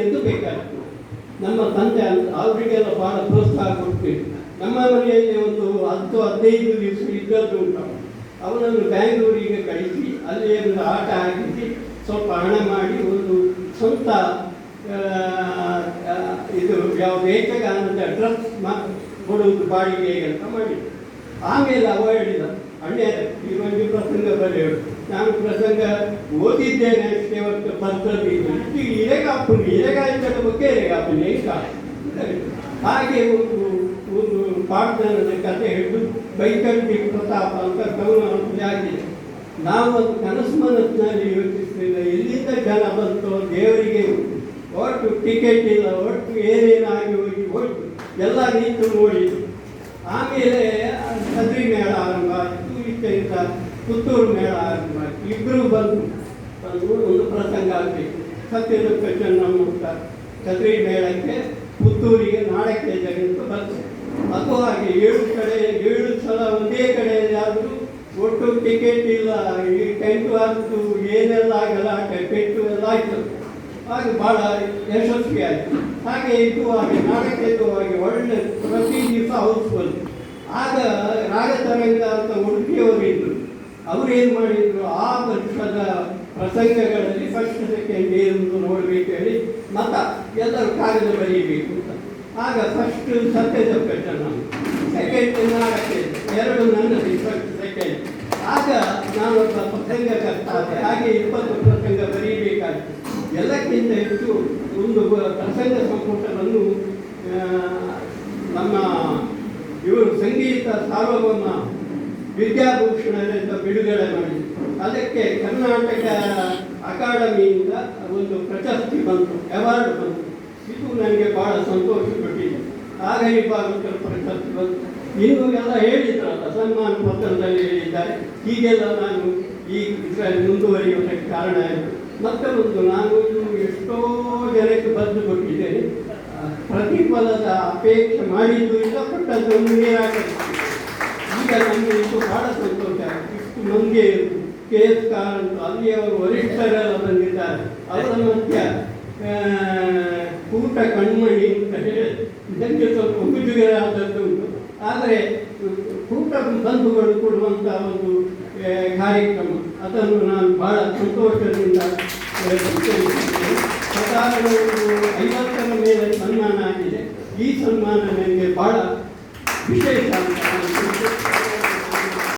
ಎಂದು ಬೇಕಾಗ್ತದೆ. ನಮ್ಮ ತಂದೆ ಅವರಿಗೆ ಅವರಿಗೆಲ್ಲ ಬಹಳ ಪ್ರೋತ್ಸಾಹ ಕೊಡ್ತೀವಿ ನಮ್ಮ ಮನೆಯಲ್ಲಿ ಒಂದು ಹತ್ತು ಹದಿನೈದು ದಿವಸ ಇದ್ದದ್ದು ಉಂಟು ಅವನನ್ನು ಬ್ಯಾಂಗ್ಳೂರಿಗೆ ಕಳಿಸಿ, ಅಲ್ಲಿ ಒಂದು ಆಟ ಹಾಕಿಸಿ ಸ್ವಲ್ಪ ಹಣ ಮಾಡಿ ಒಂದು ಸ್ವಂತ ಇದು ಯಾವ ಏಕಗಾನದ ಡ್ರೆಸ್ ಮಾ, ಕೊಡುವುದು ಬಾಡಿಗೆ ಅಂತ ಮಾಡಿದ್ದು ಆಮೇಲೆ ಅವ ಹೇಳಿದ, ಅಣ್ಣ, ಈ ಒಂದು ಪ್ರಸಂಗ ಬರೆಯೋದು ನಾನು ಪ್ರಸಂಗ ಓದಿದ್ದೇನೆ ಅಷ್ಟೇ ಹೊರತು ಬರ್ತದೆ ಇಷ್ಟು ಇರೆಗಾಪುನಿ ಇರೆಗಾಯ್ತದ ಬಗ್ಗೆ ಇರೆಗಾಪುನಿ ಏಕ ಹಾಗೆ ಒಂದು ಒಂದು ಪಾಠದ ಕಥೆ ಹಿಡಿದು ಬೈಕಂಟಿ ಪ್ರತಾಪ ಅಂತ ಕವನ ಆಗಿದೆ. ನಾವು ಒಂದು ಕನಸು ಮನಸ್ಸಿನಲ್ಲಿ ಯೋಚಿಸ್ತಿಲ್ಲ ಎಲ್ಲಿಂದ ಜನ ಬಂತು ದೇವರಿಗೆ ಒಟ್ಟು ಟಿಕೆಟ್ ಇಲ್ಲ, ಒಟ್ಟು ಏನೇನಾಗಿ ಹೋಗಿ ಒಟ್ಟು ಎಲ್ಲ ನಿಂತು ನೋಡಿದ್ರು. ಆಮೇಲೆ ಸದ್ರಿ ಮೇಳ ಆರಂಭ ಆಯಿತು. ಈಚೆಯಿಂದ ಪುತ್ತೂರು ಮೇಳ ಮಾಡಿ ಇಬ್ಬರು ಬಂದು ಒಂದು ಪ್ರಸಂಗ ಆಗಬೇಕು. ಸತ್ಯದುಃಖ ಮುಕ್ತ ಕದ್ರಿ ಮೇಳಕ್ಕೆ ಪುತ್ತೂರಿಗೆ ನಾಡಕ್ಕೆ ಜಗತ್ತು ಬಂತು ಅದು ಹಾಗೆ ಏಳು ಕಡೆ, ಏಳು ಸಲ ಒಂದೇ ಕಡೆಯಲ್ಲಿ ಆದರೂ ಒಟ್ಟು ಟಿಕೆಟ್ ಇಲ್ಲ. ಈ ಟೆಂಟು ಆಯಿತು ಏನೆಲ್ಲ ಆಗಲ್ಲ ಟೆಂಟು ಎಲ್ಲ ಆಯಿತು. ಹಾಗೆ ಭಾಳ ಯಶಸ್ವಿ ಆಯಿತು. ಹಾಗೆ ಇದು ಹಾಗೆ ನಾಟಕದ್ದು ಹಾಗೆ ಒಳ್ಳೆ ಪ್ರತಿ ದಿವಸ ಹೌಸ್ಫುಲ್. ಆಗ ರಾಗತರಂಗ ಅಂತ ಉಡುಪಿಯವರು ಇದ್ದರು ಅವ್ರು ಏನು ಮಾಡಿದ್ರು? ಆ ವರ್ಷದ ಪ್ರಸಂಗಗಳಲ್ಲಿ ಫಸ್ಟ್ ಸೆಕೆಂಡ್ ಏನು ನೋಡಬೇಕು ಹೇಳಿ ಮತ ಎಲ್ಲರೂ ಕಾಗದ ಬರೀಬೇಕು ಅಂತ. ಆಗ ಫಸ್ಟ್ ಸತ್ಯದ ನಾನು. ಸೆಕೆಂಡ್ ನಾಟಕ ಎರಡು ನನ್ನದು ಫಸ್ಟ್ ಸೆಕೆಂಡ್ ಆಗ ನಾನು ಪ್ರಸಂಗ ಆದೆ. ಹಾಗೆ ಇಪ್ಪತ್ತು ಪ್ರಸಂಗ ಬರೀಬೇಕಾಗಿತ್ತು ಎಲ್ಲಕ್ಕಿಂತ ಹೆಚ್ಚು ಒಂದು ಪ್ರಸಂಗ ಸಂಪುಟವನ್ನು ನಮ್ಮ ಇವರು ಸಂಗೀತ ಸಾರ್ವಭೌಮ ವಿದ್ಯಾಭೂಷಣದಿಂದ ಬಿಡುಗಡೆ ಮಾಡಿ ಅದಕ್ಕೆ ಕರ್ನಾಟಕ ಅಕಾಡೆಮಿಯಿಂದ ಒಂದು ಪ್ರಶಸ್ತಿ ಬಂತು ಅವಾರ್ಡ್ ಬಂತು. ಇದು ನನಗೆ ಬಹಳ ಸಂತೋಷ ಕೊಟ್ಟಿದೆ ಆಗ ವಿಭಾಗಕ್ಕೆ ಪ್ರಶಸ್ತಿ ಬಂತು. ಇನ್ನು ಎಲ್ಲ ಹೇಳಿದ್ರಲ್ಲ ಸನ್ಮಾನ ಪತ್ರದಲ್ಲಿ ಹೇಳಿದ್ದಾರೆ. ಹೀಗೆಲ್ಲ ನಾನು ಈ ಇದರಲ್ಲಿ ಮುಂದುವರಿಯುವುದಕ್ಕೆ ಕಾರಣ ಆಯಿತು. ಮತ್ತೆ ಒಂದು ನಾನು ಇದು ಎಷ್ಟೋ ಜನಕ್ಕೆ ಆ, ಪ್ರತಿಫಲದ ಅಪೇಕ್ಷೆ ಮಾಡಿದ್ದು ಇಲ್ಲ ಕೊಟ್ಟದ್ದು ಈಗ ನಮಗೆ ಇದು ಬಹಳ ಸಂತೋಷ. ಇಷ್ಟು ಮಂದಿ ಕೆ ಎಸ್ ಕಾರಂತ ಅಲ್ಲಿಯವರು ವರಿಷ್ಠರೆಲ್ಲ ಬಂದಿದ್ದಾರೆ. ಅವರ ಮಧ್ಯ ಕೂಟ ಕಣ್ಮಣಿ ಅಂತ ಹೇಳಿ ಇದಕ್ಕೆ ಸ್ವಲ್ಪ ಮುಜುಗರ ಆದದ್ದು ಉಂಟು. ಆದರೆ ಕೂಟ ಬಂಧುಗಳು ಕೊಡುವಂಥ ಒಂದು ಕಾರ್ಯಕ್ರಮ ಅದನ್ನು ನಾನು ಬಹಳ ಸಂತೋಷದಿಂದ ಆ, ಮೇಲೆ ಸನ್ಮಾನ ಆಗಿದೆ. ಈ ಸನ್ಮಾನ ನನಗೆ ಬಹಳ ವಿಶೇಷ ಅಂತ